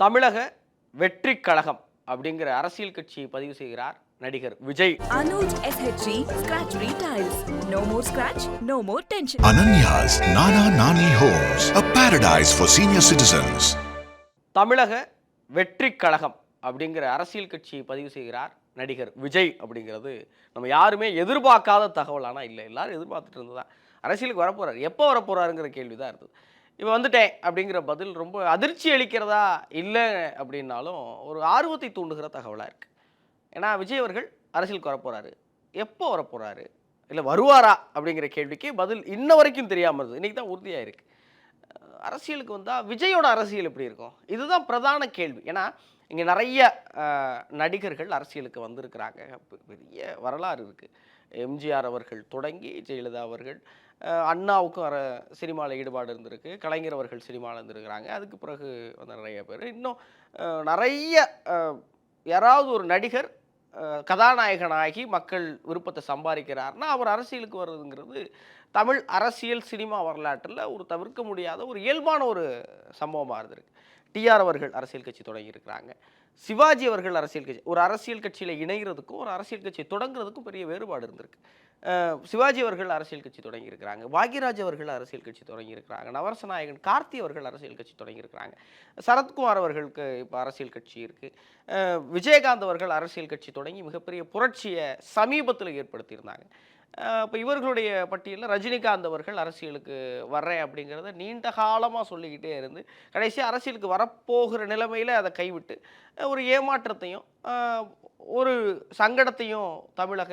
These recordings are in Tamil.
தமிழக வெற்றி கழகம் அப்படிங்கிற அரசியல் கட்சியை பதிவு செய்கிறார் நடிகர் Vijay Anuj SHG Scratch Retiles. No more scratch, no more tension. Ananya's Nana Nani Homes, a paradise for senior citizens. தமிழக வெற்றி கழகம் அப்படிங்கிற அரசியல் கட்சியை பதிவு செய்கிறார் நடிகர் விஜய் அப்படிங்கிறது நம்ம யாருமே எதிர்பார்க்காத தகவல் ஆனால் இல்லை எல்லாரும் எதிர்பார்த்துட்டு இருந்ததா அரசியலுக்கு வரப்போறாரு எப்போ வரப்போறாருங்கிற கேள்வி தான் இருந்தது இப்போ வந்துட்டேன் அப்படிங்கிற பதில் ரொம்ப அதிர்ச்சி அளிக்கிறதா இல்லை அப்படின்னாலும் ஒரு ஆர்வத்தை தூண்டுகிற தகவலாக இருக்குது ஏன்னா விஜய் அவர்கள் அரசியலுக்கு வரப்போகிறாரு எப்போ வரப்போகிறாரு இல்லை வருவாரா அப்படிங்கிற கேள்விக்கு பதில் இன்ன வரைக்கும் தெரியாமல் இருந்தது. இன்றைக்கி தான் உறுதியாக இருக்குது அரசியலுக்கு வந்தால் விஜயோட அரசியல் எப்படி இருக்கும்? இதுதான் பிரதான கேள்வி. ஏன்னா இங்கே நிறைய நடிகர்கள் அரசியலுக்கு வந்திருக்கிறாங்க. பெரிய வரலாறு இருக்குது எம்ஜிஆர் அவர்கள் தொடங்கி ஜெயலலிதா அவர்கள் அண்ணாவுக்கும் அர சினிமாவில் ஈடுபாடு இருந்திருக்கு. கலைஞர் அவர்கள் சினிமாவில் இருந்திருக்கிறாங்க. அதுக்கு பிறகு வந்து நிறைய பேர். இன்னும் நிறைய யாராவது ஒரு நடிகர் கதாநாயகனாகி மக்கள் விருப்பத்தை சம்பாதிக்கிறார்னா அவர் அரசியலுக்கு வர்றதுங்கிறது தமிழ் அரசியல் சினிமா வரலாற்றில் ஒரு தவிர்க்க முடியாத ஒரு இயல்பான ஒரு சம்பவமாக இருந்திருக்கு. டிஆர் அவர்கள் அரசியல் கட்சி தொடங்கியிருக்கிறாங்க. சிவாஜி அவர்கள் அரசியல் கட்சி ஒரு அரசியல் கட்சியில் இணைகிறதுக்கும் ஒரு அரசியல் கட்சியை தொடங்குறதுக்கும் பெரிய வேறுபாடு இருந்திருக்கு. சிவாஜி அவர்கள் அரசியல் கட்சி தொடங்கியிருக்கிறாங்க. பாக்யராஜ் அவர்கள் அரசியல் கட்சி தொடங்கியிருக்கிறாங்க. நவரசநாயகன் கார்த்தி அவர்கள் அரசியல் கட்சி தொடங்கியிருக்கிறாங்க. சரத்குமார் அவர்களுக்கு இப்போ அரசியல் கட்சி இருக்குது விஜயகாந்த் அவர்கள் அரசியல் கட்சி தொடங்கி மிகப்பெரிய புரட்சியை சமீபத்தில் ஏற்படுத்தியிருந்தாங்க. இப்போ இவர்களுடைய பட்டியலில் ரஜினிகாந்த் அவர்கள் அரசியலுக்கு வர்றேன் அப்படிங்கிறத நீண்ட காலமாக சொல்லிக்கிட்டே இருந்து கடைசி அரசியலுக்கு வரப்போகிற நிலைமையில் அதை கைவிட்டு ஒரு ஏமாற்றத்தையும் ஒரு சங்கடத்தையும் தமிழக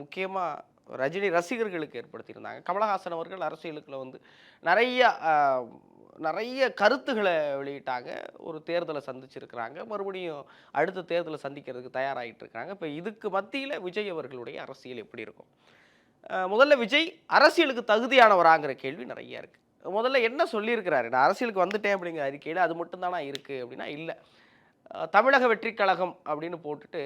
முக்கியமாக ரஜினி ரசிகர்களுக்கு ஏற்படுத்தியிருந்தாங்க. கமலஹாசன் அவர்கள் அரசியலுக்குள்ள வந்து நிறைய நிறைய கருத்துக்களை வெளியிட்டாங்க. ஒரு தேர்தலை சந்திச்சிருக்கிறாங்க. மறுபடியும் அடுத்த தேர்தலை சந்திக்கிறதுக்கு தயாராகிட்டு இருக்கிறாங்க இப்போ இதுக்கு மத்தியில் விஜய் அவர்களுடைய அரசியல் எப்படி இருக்கும்? முதல்ல விஜய் அரசியலுக்கு தகுதியானவராங்கிற கேள்வி நிறைய இருக்குது முதல்ல என்ன சொல்லியிருக்கிறாரு? நான் அரசியலுக்கு வந்துட்டேன் அப்படிங்கிற அறிக்கையில் அது மட்டும்தானா இருக்குது அப்படின்னா இல்லை. தமிழக வெற்றி கழகம் அப்படின்னு போட்டுட்டு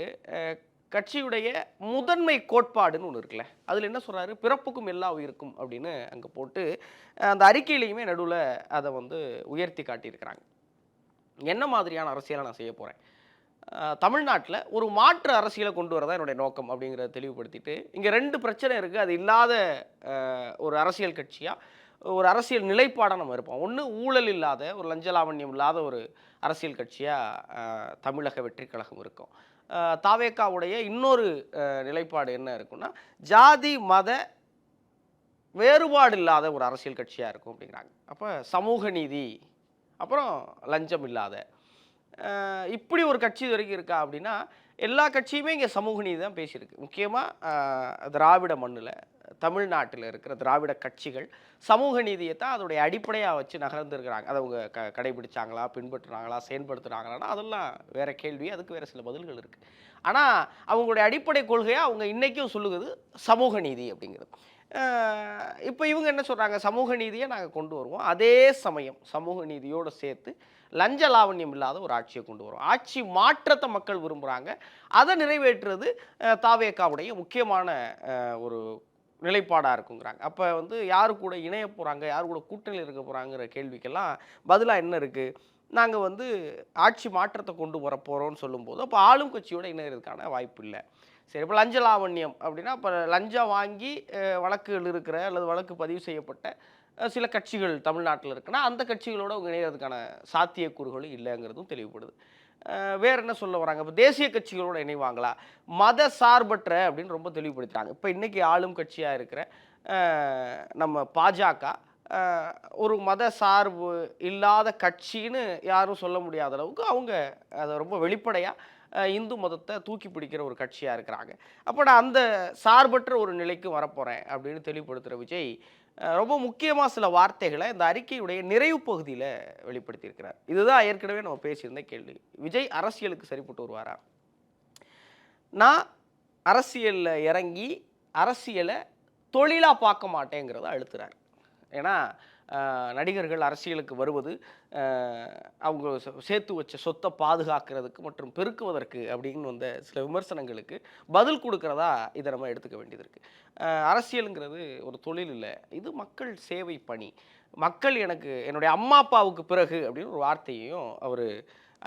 கட்சியுடைய முதன்மை கோட்பாடுன்னு ஒன்று இருக்குல்ல அதில் என்ன சொல்கிறாரு பிறப்புக்கும் எல்லா உயிருக்கும் அப்படின்னு அங்கே போட்டு அந்த அறிக்கையிலையுமே நடுவில் அதை வந்து உயர்த்தி காட்டியிருக்கிறாங்க. என்ன மாதிரியான அரசியலை நான் செய்ய போகிறேன் தமிழ்நாட்டில் ஒரு மாற்று அரசியலை கொண்டு வரதான் என்னுடைய நோக்கம் அப்படிங்கிறத தெளிவுபடுத்திட்டு இங்கே ரெண்டு பிரச்சனை இருக்குது அது இல்லாத ஒரு அரசியல் கட்சியாக ஒரு அரசியல் நிலைப்பாடாக நம்ம இருப்போம். ஒன்று ஊழல் இல்லாத ஒரு லஞ்சலாவண்யம் இல்லாத ஒரு அரசியல் கட்சியாக தமிழக வெற்றி கழகம் இருக்கும். தாவேக்காவுடைய இன்னொரு நிலைப்பாடு என்ன இருக்குன்னா ஜாதி மத வேறுபாடு இல்லாத ஒரு அரசியல் கட்சியாக இருக்கும் அப்படிங்கிறாங்க. அப்போ சமூக நீதி அப்புறம் லஞ்சம் இல்லாத இப்படி ஒரு கட்சி இது வரைக்கும் இருக்கா அப்படின்னா எல்லா கட்சியுமே இங்கே சமூக நீதி தான் பேசியிருக்கு. முக்கியமாக திராவிட மண்ணில் தமிழ்நாட்டில் இருக்கிற திராவிட கட்சிகள் சமூக நீதியை தான் அதோடைய அடிப்படையாக வச்சு நகர்ந்துருக்கிறாங்க. அதை அவங்க க கடைபிடிச்சாங்களா பின்பற்றுறாங்களா செயல்படுத்துகிறாங்களான்னா அதெல்லாம் வேறு கேள்வி அதுக்கு வேறு சில பதில்கள் இருக்குது ஆனால் அவங்களுடைய அடிப்படை கொள்கையாக அவங்க இன்றைக்கும் சொல்லுகிறது சமூக நீதி அப்படிங்கிறது இப்போ இவங்க என்ன சொல்கிறாங்க சமூக நீதியை நாங்கள் கொண்டு வருவோம். அதே சமயம் சமூக நீதியோடு சேர்த்து லஞ்ச லாவண்யம் இல்லாத ஒரு ஆட்சியை கொண்டு வரும். ஆட்சி மாற்றத்தை மக்கள் விரும்புகிறாங்க அதை நிறைவேற்றுறது தாவேக்காவுடைய முக்கியமான ஒரு நிலைப்பாடாக இருக்குங்கிறாங்க. அப்போ வந்து யாரு கூட இணைய போகிறாங்க யார் கூட கூட்டணியில் இருக்க போகிறாங்கிற கேள்விக்கெல்லாம் பதிலாக என்ன இருக்குது நாங்கள் வந்து ஆட்சி மாற்றத்தை கொண்டு வர போகிறோம்னு சொல்லும்போது அப்போ ஆளும் கட்சியோட இணையிறதுக்கான வாய்ப்பு இல்லை. சரி இப்போ லஞ்ச லாவண்யம் அப்படின்னா இப்போ லஞ்சம் வாங்கி வழக்குகள் இருக்கிற அல்லது வழக்கு பதிவு செய்யப்பட்ட சில கட்சிகள் தமிழ்நாட்டில் இருக்குன்னா அந்த கட்சிகளோட அவங்க இணையறதுக்கான சாத்தியக்கூறுகளும் இல்லைங்கிறதும் தெளிவுபடுது. வேறு என்ன சொல்ல வராங்க? இப்போ தேசிய கட்சிகளோட இணைவாங்களா? மத சார்பற்ற அப்படின்னு ரொம்ப தெளிவுபடுத்துகிறாங்க இப்போ இன்றைக்கி ஆளும் கட்சியாக இருக்கிற நம்ம பாஜக ஒரு மத சார்பு இல்லாத கட்சின்னு யாரும் சொல்ல முடியாத அளவுக்கு அவங்க அதை ரொம்ப வெளிப்படையாக இந்து மதத்தை தூக்கி பிடிக்கிற ஒரு கட்சியாக இருக்கிறாங்க. அப்போ நான் அந்த சார்பற்ற ஒரு நிலைக்கு வரப்போகிறேன் அப்படின்னு தெளிவுபடுத்துகிற விஜய் ரொம்ப முக்கியமாக சில வார்த்தைகளை இந்த அறிக்கையுடைய நிறைவு பகுதியில் வெளிப்படுத்தியிருக்கிறார். இதுதான் ஏற்கனவே நம்ம பேசியிருந்த கேள்வி. விஜய் அரசியலுக்கு சரிப்பட்டு வருவாரா? நான் அரசியலில் இறங்கி அரசியலை தொழிலாக பார்க்க மாட்டேங்கிறத அழுத்துறார். ஏன்னா நடிகர்கள் அரசியலுக்கு வருவது அவங்க சேர்த்து வச்ச சொத்தை பாதுகாக்கிறதுக்கு மற்றும் பெருக்குவதற்கு அப்படின்னு வந்த சில விமர்சனங்களுக்கு பதில் கொடுக்கறதா இதை நம்ம எடுத்துக்க வேண்டியது இருக்குது அரசியலுங்கிறது ஒரு தொழில் இல்லை. இது மக்கள் சேவை பணி. மக்கள் எனக்கு என்னுடைய அம்மா அப்பாவுக்கு பிறகு அப்படின்னு ஒரு வார்த்தையையும் அவர்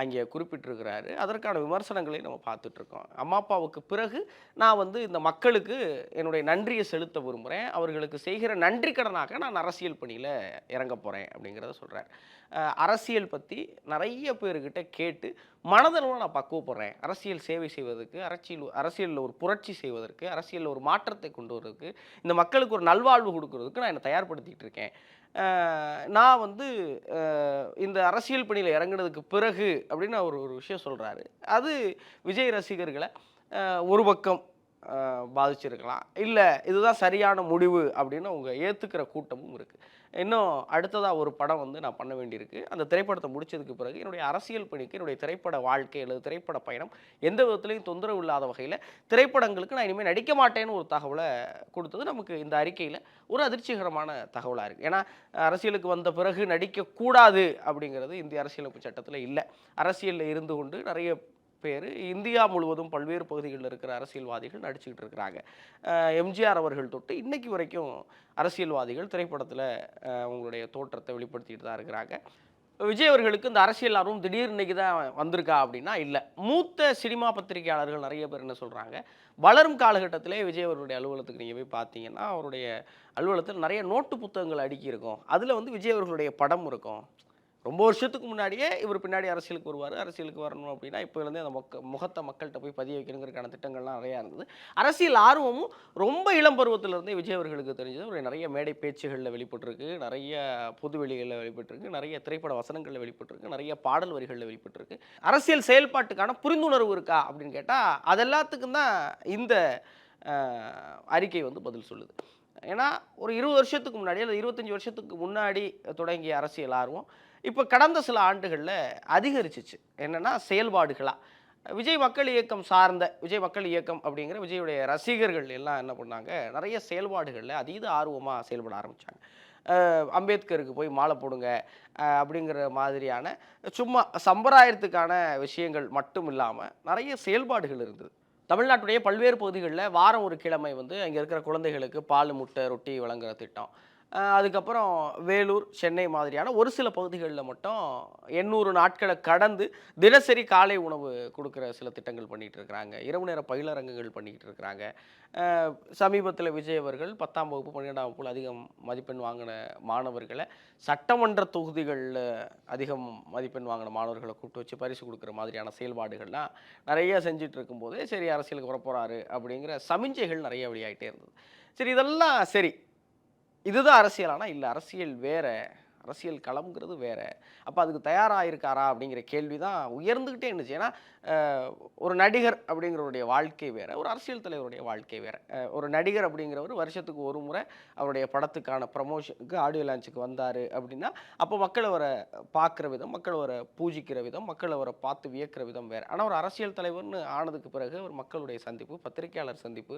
அங்கே குறிப்பிட்டிருக்கிறாரு. அதற்கான விமர்சனங்களை நம்ம பார்த்துட்ருக்கோம். அம்மா அப்பாவுக்கு பிறகு நான் வந்து இந்த மக்களுக்கு என்னுடைய நன்றியை செலுத்த விரும்புகிறேன் அவர்களுக்கு செய்கிற நன்றி கடனாக நான் அரசியல் பணியில் இறங்க போகிறேன் அப்படிங்கிறத சொல்கிறார் அரசியல் பற்றி நிறைய பேர்கிட்ட கேட்டு மனதளவில் நான் பக்குவப்படுறேன் அரசியல் சேவை செய்வதற்கு அரசியல் அரசியலில் ஒரு புரட்சி செய்வதற்கு அரசியலில் ஒரு மாற்றத்தை கொண்டு வர்றதுக்கு இந்த மக்களுக்கு ஒரு நல்வாழ்வு கொடுக்கறதுக்கு நான் என்னை தயார்படுத்திகிட்டு இருக்கேன். நான் வந்து இந்த அரசியல் பணியில் இறங்குனதுக்கு பிறகு அப்படின்னு அவர் ஒரு விஷயம் சொல்கிறாரு அது விஜய் ரசிகர்களை ஒரு பக்கம் பாதிச்சிருக்கலாம். இல்லை இதுதான் சரியான முடிவு அப்படின்னு அவங்க ஏற்றுக்கிற கூட்டமும் இருக்குது இன்னும் அடுத்ததாக ஒரு படம் வந்து நான் பண்ண வேண்டியிருக்கு. அந்த திரைப்படத்தை முடிச்சதுக்கு பிறகு என்னுடைய அரசியல் பணிக்கு என்னுடைய திரைப்பட வாழ்க்கை அல்லது திரைப்பட பயணம் எந்த விதத்துலையும் தொந்தரவு இல்லாத வகையில் திரைப்படங்களுக்கு நான் இனிமேல் நடிக்க மாட்டேன்னு ஒரு தகவலை கொடுத்தது நமக்கு இந்த அறிக்கையில் ஒரு அதிர்ச்சிகரமான தகவலாக இருக்குது ஏன்னா அரசியலுக்கு வந்த பிறகு நடிக்கக்கூடாது அப்படிங்கிறது இந்திய அரசியலமைப்பு சட்டத்தில் இல்லை. அரசியலில் இருந்து கொண்டு நிறைய பேர். இந்தியா முழுவதும் பல்வேறு பகுதிகளில் இருக்கிற அரசியல்வாதிகள் நடிச்சுக்கிட்டு இருக்கிறாங்க. எம்ஜிஆர் அவர்கள் தொட்டு இன்றைக்கு வரைக்கும் அரசியல்வாதிகள் திரைப்படத்தில் அவங்களுடைய தோற்றத்தை வெளிப்படுத்திட்டு தான் இருக்கிறாங்க. விஜய் அவர்களுக்கு இந்த அரசியல் ஆர்வம் திடீர் இன்னைக்கு தான் வந்திருக்கா அப்படின்னா இல்லை. மூத்த சினிமா பத்திரிகையாளர்கள் நிறைய பேர் என்ன சொல்கிறாங்க வளரும் காலகட்டத்திலே விஜய் அவர்களுடைய அலுவலகத்துக்கு நீங்கள் போய் பார்த்தீங்கன்னா அவருடைய அலுவலகத்தில் நிறைய நோட்டு புத்தகங்கள் அடுக்கியிருக்கும். அதில் வந்து விஜய் அவர்களுடைய படம் இருக்கும். ரொம்ப வருஷத்துக்கு முன்னாடியே இவர் பின்னாடி அரசியலுக்கு வருவார். அரசியலுக்கு வரணும் அப்படின்னா இப்போலேருந்தே அந்த மக்க முகத்தை மக்கள்கிட்ட போய் பதிய வைக்கணுங்கிறதுக்கான திட்டங்கள்லாம் நிறையா இருந்தது. அரசியல் ஆர்வமும் ரொம்ப இளம் பருவத்திலிருந்தே விஜய் அவர்களுக்கு தெரிஞ்சது. ஒரு நிறைய மேடை பேச்சுகளில் வெளிப்பட்டிருக்கு நிறைய பொதுவெளிகளில் வெளிப்பட்டிருக்கு நிறைய திரைப்பட வசனங்களில் வெளிப்பட்டிருக்கு நிறைய பாடல் வரிகளில் வெளிப்பட்டிருக்கு. அரசியல் செயல்பாட்டுக்கான புரிந்துணர்வு இருக்கா அப்படின்னு கேட்டால் அதெல்லாத்துக்கும் தான் இந்த அறிக்கை வந்து பதில் சொல்லுது. ஏன்னா ஒரு இருபது வருஷத்துக்கு முன்னாடி அல்லது இருபத்தஞ்சி வருஷத்துக்கு முன்னாடி தொடங்கிய அரசியல் ஆர்வம் இப்போ கடந்த சில ஆண்டுகளில் அதிகரிச்சிச்சு. என்னென்னா செயல்பாடுகளாக விஜய் மக்கள் இயக்கம் சார்ந்த விஜய் மக்கள் இயக்கம் அப்படிங்கிற விஜயுடைய ரசிகர்கள் எல்லாம் என்ன பண்ணாங்க? நிறைய செயல்பாடுகளில் அதீத ஆர்வமாக செயல்பட ஆரம்பித்தாங்க அம்பேத்கருக்கு போய் மாலை போடுங்க அப்படிங்கிற மாதிரியான சும்மா சம்பிரதாயத்துக்கான விஷயங்கள் மட்டும் இல்லாமல் நிறைய செயல்பாடுகள் இருந்தது. தமிழ்நாட்டுடைய பல்வேறு பகுதிகளில் வாரம் ஒரு கிழமை வந்து அங்கே இருக்கிற குழந்தைகளுக்கு பால் முட்டை ரொட்டி வழங்குகிற திட்டம். அதுக்கப்புறம் வேலூர் சென்னை மாதிரியான ஒரு சில பகுதிகளில் மட்டும் எண்ணூறு நாட்களை கடந்து தினசரி காலை உணவு கொடுக்குற சில திட்டங்கள் பண்ணிகிட்டு இருக்கிறாங்க. இரவு நேர பயிலரங்குகள் பண்ணிக்கிட்டு இருக்கிறாங்க. சமீபத்தில் விஜய் அவர்கள் பத்தாம் வகுப்பு பன்னிரெண்டாம் வகுப்பில் அதிகம் மதிப்பெண் வாங்கின மாணவர்களை சட்டமன்ற தொகுதிகளில் அதிகம் மதிப்பெண் வாங்கின மாணவர்களை கூப்பிட்டு வச்சு பரிசு கொடுக்குற மாதிரியான செயல்பாடுகள்லாம் நிறைய செஞ்சுட்டு இருக்கும்போதே சரி அரசியலுக்கு வரப்போகிறாரு அப்படிங்கிற சமிஞ்சைகள் நிறைய வெளியாகிட்டே இருந்தது. சரி இதெல்லாம் சரி. இதுதான் அரசியலானா இல்லை அரசியல் வேற. அரசியல் களம்ங்கிறது வேறு. அப்போ அதுக்கு தயாராக இருக்காரா அப்படிங்கிற கேள்வி தான் உயர்ந்துக்கிட்டே இருந்துச்சு. ஏன்னா ஒரு நடிகர் அப்படிங்கிறவருடைய வாழ்க்கை வேறு ஒரு அரசியல் தலைவருடைய வாழ்க்கை வேறு. ஒரு நடிகர் அப்படிங்கிறவர் வருஷத்துக்கு ஒரு முறை அவருடைய படத்துக்கான ப்ரமோஷனுக்கு ஆடியோ லான்ச்சுக்கு வந்தார் அப்படின்னா அப்போ மக்கள் அவரை பார்க்குற விதம் மக்கள் அவரை பூஜிக்கிற விதம் மக்கள் அவரை பார்த்து வியக்கிற விதம் வேறு. ஆனால் ஒரு அரசியல் தலைவர்னு ஆனதுக்கு பிறகு ஒரு மக்களுடைய சந்திப்பு பத்திரிகையாளர் சந்திப்பு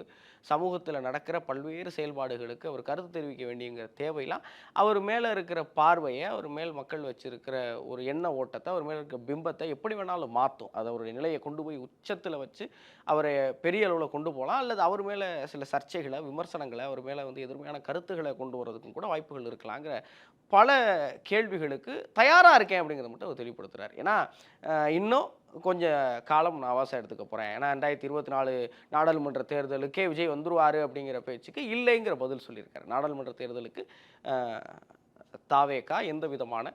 சமூகத்தில் நடக்கிற பல்வேறு செயல்பாடுகளுக்கு அவர் கருத்து தெரிவிக்க வேண்டியங்கிற தேவையெல்லாம் அவர் மேலே இருக்கிற பார்வையை அவர் மேல் மக்கள் வச்சிருக்கிற ஒரு எண்ண ஓட்டத்தை அவர் மேல் இருக்கிற பிம்பத்தை எப்படி வேணாலும் மாற்றும் அதை அவருடைய நிலையை கொண்டு போய் உச்சத்தில் வச்சு அவரை பெரிய அளவில் கொண்டு போகலாம். அல்லது அவர் மேலே சில சர்ச்சைகளை விமர்சனங்களை அவர் மேலே வந்து எதிர்மையான கருத்துக்களை கொண்டு வரதுக்கும் கூட வாய்ப்புகள் இருக்கலாங்கிற பல கேள்விகளுக்கு தயாராக இருக்கேன் அப்படிங்கிறத மட்டும் அவர் தெளிவுபடுத்துகிறார் ஏன்னா இன்னும் கொஞ்சம் காலம் நான் அவகாசம் எடுத்துக்க போகிறேன் ஏன்னா ரெண்டாயிரத்தி இருபத்தி நாலு நாடாளுமன்ற தேர்தலுக்கே விஜய் வந்துருவார் அப்படிங்கிற பேச்சுக்கு இல்லைங்கிற பதில் சொல்லியிருக்காரு. நாடாளுமன்ற தேர்தலுக்கு தாவேக்கா எந்த விதமான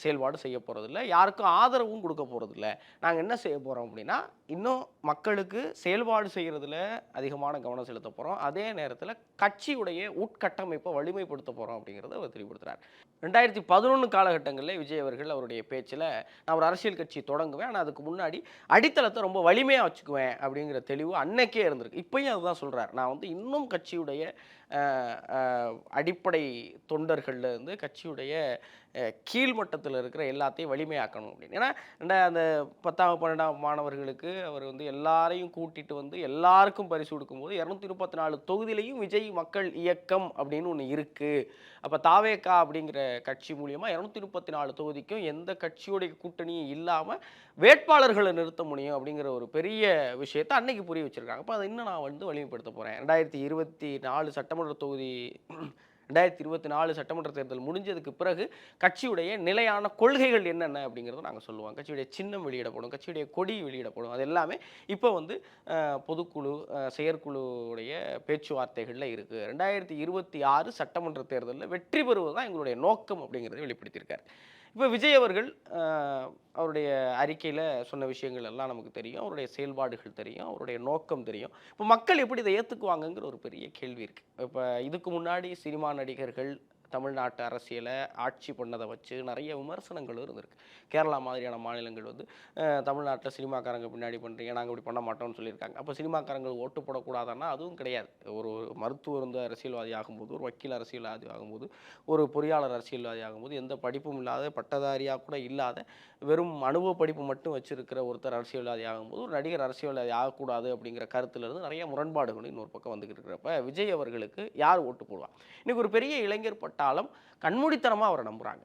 செயல்பாடு செய்ய போகிறதில்ல யாருக்கும் ஆதரவும் கொடுக்க போகிறதில்ல நாங்கள் என்ன செய்ய போகிறோம் அப்படின்னா இன்னும் மக்களுக்கு செயல்பாடு செய்கிறதுல அதிகமான கவனம் செலுத்த போகிறோம் அதே நேரத்தில் கட்சியுடைய உட்கட்டமைப்பை வலிமைப்படுத்த போகிறோம் அப்படிங்கிறத அவர் தெளிவுபடுத்துகிறார் ரெண்டாயிரத்தி பதினொன்று காலகட்டங்களில் விஜய் அவர்கள் அவருடைய பேச்சில் நான் ஒரு அரசியல் கட்சி தொடங்குவேன். ஆனால் அதுக்கு முன்னாடி அடித்தளத்தை ரொம்ப வலிமையாக வச்சுக்குவேன் அப்படிங்கிற தெளிவு அன்னைக்கே இருந்திருக்கு. இப்பயும் அதுதான் சொல்கிறார் நான் வந்து இன்னும் கட்சியுடைய அடிப்படை தொண்டர்கள்லேருந்து கட்சியுடைய கீழ்மட்டத்தில் இருக்கிற எல்லாத்தையும் வலிமையாக்கணும் அப்படின்னு. ஏன்னா ரெண்டா அந்த பத்தாம் பன்னெண்டாம் மாணவர்களுக்கு அவர் வந்து எல்லாரையும் கூட்டிட்டு வந்து எல்லாருக்கும் பரிசு கொடுக்கும்போது இரநூத்தி முப்பத்தி நாலு தொகுதியிலையும் விஜய் மக்கள் இயக்கம் அப்படின்னு ஒன்று இருக்குது அப்போ தாவேக்கா அப்படிங்கிற கட்சி மூலியமாக இரநூத்தி முப்பத்தி நாலு தொகுதிக்கும் எந்த கட்சியுடைய கூட்டணியும் இல்லாமல் வேட்பாளர்களை நிறுத்த முடியும் அப்படிங்கிற ஒரு பெரிய விஷயத்தை அன்னைக்கு புரிய வச்சுருக்காங்க. அப்போ அதை இன்னும் நான் வந்து வலிமைப்படுத்த போகிறேன் ரெண்டாயிரத்தி இருபத்தி நாலு சட்டமன்ற தொகுதி ரெண்டாயிரத்தி இருபத்தி நாலு சட்டமன்ற தேர்தல் முடிஞ்சதுக்கு பிறகு கட்சியுடைய நிலையான கொள்கைகள் என்னென்ன அப்படிங்கிறத நாங்கள் சொல்லுவோம். கட்சியுடைய சின்னம் வெளியிடப்படும் கட்சியுடைய கொடி வெளியிடப்படும். அது எல்லாமே இப்போ வந்து பொதுக்குழு செயற்குழுவுடைய பேச்சுவார்த்தைகளில் இருக்குது ரெண்டாயிரத்தி இருபத்தி ஆறு சட்டமன்ற தேர்தலில் வெற்றி பெறுவது தான் எங்களுடைய நோக்கம் அப்படிங்கிறத வெளிப்படுத்தியிருக்காரு. இப்போ விஜய் அவர்கள் அவருடைய அறிக்கையில் சொன்ன விஷயங்கள் எல்லாம் நமக்கு தெரியும். அவருடைய செயல்பாடுகள் தெரியும். அவருடைய நோக்கம் தெரியும். இப்போ மக்கள் எப்படி இதை ஏற்றுக்குவாங்கங்கிற ஒரு பெரிய கேள்வி இருக்குது இப்போ இதுக்கு முன்னாடி சினிமா நடிகர்கள் தமிழ்நாட்டு அரசியலை ஆட்சி பண்ணதை வச்சு நிறைய விமர்சனங்களும் இருந்திருக்கு. கேரளா மாதிரியான மாநிலங்கள் வந்து தமிழ்நாட்டில் சினிமாக்காரங்க பின்னாடி பண்ணுறீங்க நாங்கள் இப்படி பண்ண மாட்டோம்னு சொல்லியிருக்காங்க. அப்போ சினிமாக்காரங்கள் ஓட்டு போடக்கூடாதுன்னா அதுவும் கிடையாது. ஒரு ஒரு மருத்துவர் வந்து அரசியல்வாதி ஆகும்போது ஒரு வக்கீல் அரசியல்வாதி ஆகும்போது ஒரு பொறியாளர் அரசியல்வாதி ஆகும்போது எந்த படிப்பும் இல்லாத பட்டதாரியாக கூட இல்லாத வெறும் அனுபவ படிப்பு மட்டும் வச்சிருக்கிற ஒருத்தர் அரசியல்வாதி ஆகும்போது ஒரு நடிகர் அரசியல்வாதி ஆகக்கூடாது அப்படிங்கிற கருத்துலேருந்து நிறைய முரண்பாடுகளும் இன்னொரு பக்கம் வந்துக்கிட்டு இருக்கிறப்ப விஜய் அவர்களுக்கு யார் ஓட்டு போடுவா? இன்னைக்கு ஒரு பெரிய இளைஞர் பட்டாலும் கண்மூடித்தனமாக அவரை நம்புகிறாங்க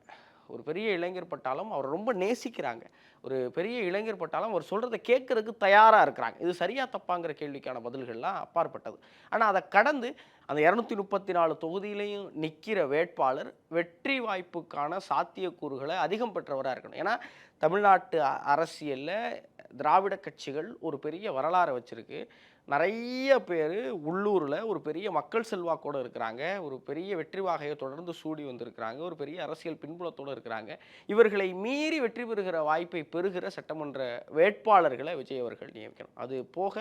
ஒரு பெரிய இளைஞர் பட்டாலும் அவரை ரொம்ப நேசிக்கிறாங்க. ஒரு பெரிய இளைஞர் பட்டாலும் அவர் சொல்கிறத கேட்கறதுக்கு தயாராக இருக்கிறாங்க. இது சரியாக தப்பாங்கிற கேள்விக்கான பதில்கள்லாம் அப்பாற்பட்டது. ஆனால் அதை கடந்து அந்த இரநூத்தி முப்பத்தி நாலு தொகுதியிலையும் நிற்கிற வேட்பாளர் வெற்றி வாய்ப்புக்கான சாத்தியக்கூறுகளை அதிகம் பெற்றவராக இருக்கணும். ஏன்னா தமிழ்நாட்டு அரசியலில் திராவிட கட்சிகள் ஒரு பெரிய வரலாறை வச்சுருக்கு. நிறைய பேர் உள்ளூரில் ஒரு பெரிய மக்கள் செல்வாக்கோடு இருக்கிறாங்க. ஒரு பெரிய வெற்றி வாகையை தொடர்ந்து சூடி வந்திருக்கிறாங்க. ஒரு பெரிய அரசியல் பின்புலத்தோடு இருக்கிறாங்க. இவர்களை மீறி வெற்றி பெறுகிற வாய்ப்பை பெறுகிற சட்டமன்ற வேட்பாளர்களை விஜய் அவர்கள் நியமிக்கணும். அது போக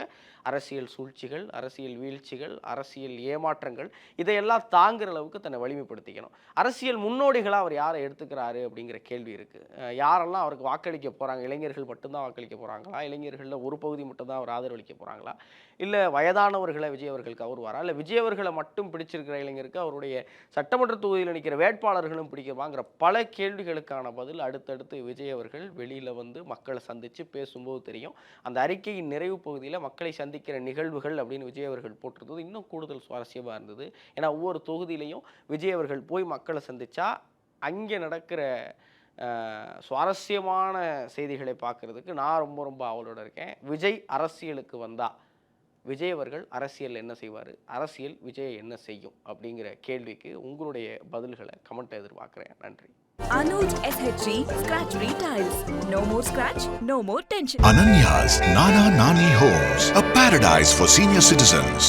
அரசியல் சூழ்ச்சிகள் அரசியல் வீழ்ச்சிகள் அரசியல் ஏமாற்றங்கள் இதையெல்லாம் தாங்குற அளவுக்கு தன்னை வலிமைப்படுத்திக்கணும். அரசியல் முன்னோடிகளாக அவர் யாரை எடுத்துக்கிறாரு அப்படிங்கிற கேள்வி இருக்குது யாரெல்லாம் அவருக்கு வாக்களிக்க போகிறாங்க இளைஞர்கள் மட்டும்தான் வாக்களிக்க போகிறாங்களா இளைஞர்களில் ஒரு பகுதி மட்டும்தான் அவர் ஆதரவளிக்க போகிறாங்களா இல்லை வயதானவர்களை விஜய் அவர்கள் கவருவாரா? இல்லை விஜய் அவர்களை மட்டும் பிடிச்சிருக்கிற இளைஞருக்கு அவருடைய சட்டமன்ற தொகுதியில் நிற்கிற வேட்பாளர்களும் பிடிக்குமாங்கிற பல கேள்விகளுக்கான பதில் அடுத்தடுத்து விஜய் அவர்கள் வெளியில் வந்து மக்களை சந்தித்து பேசும்போது தெரியும். அந்த அறிக்கையின் நிறைவு பகுதியில் மக்களை சந்திக்கிற நிகழ்வுகள் அப்படின்னு விஜய் அவர்கள் போட்டிருந்தது. இன்னும் கூடுதல் சுவாரஸ்யமாக இருந்தது. ஏன்னா ஒவ்வொரு தொகுதியிலையும் விஜய் அவர்கள் போய் மக்களை சந்தித்தா அங்கே நடக்கிற சுவாரஸ்யமான செய்திகளை பார்க்கறதுக்கு நான் ரொம்ப ரொம்ப அவளோட இருக்கேன். விஜய் அரசியலுக்கு வந்தால் விஜய் அவர்கள் அரசியல் என்ன செய்வார் அரசியல் விஜய் என்ன செய்யும் அப்படிங்கிற கேள்விக்கு உங்களுடைய பதில்களை கமெண்ட் எதிர்பார்க்குறேன் நன்றி Anuj SHG Scratch Retiles. No more scratch, no more tension. Ananya's Nana Nani Homes, a paradise for senior citizens.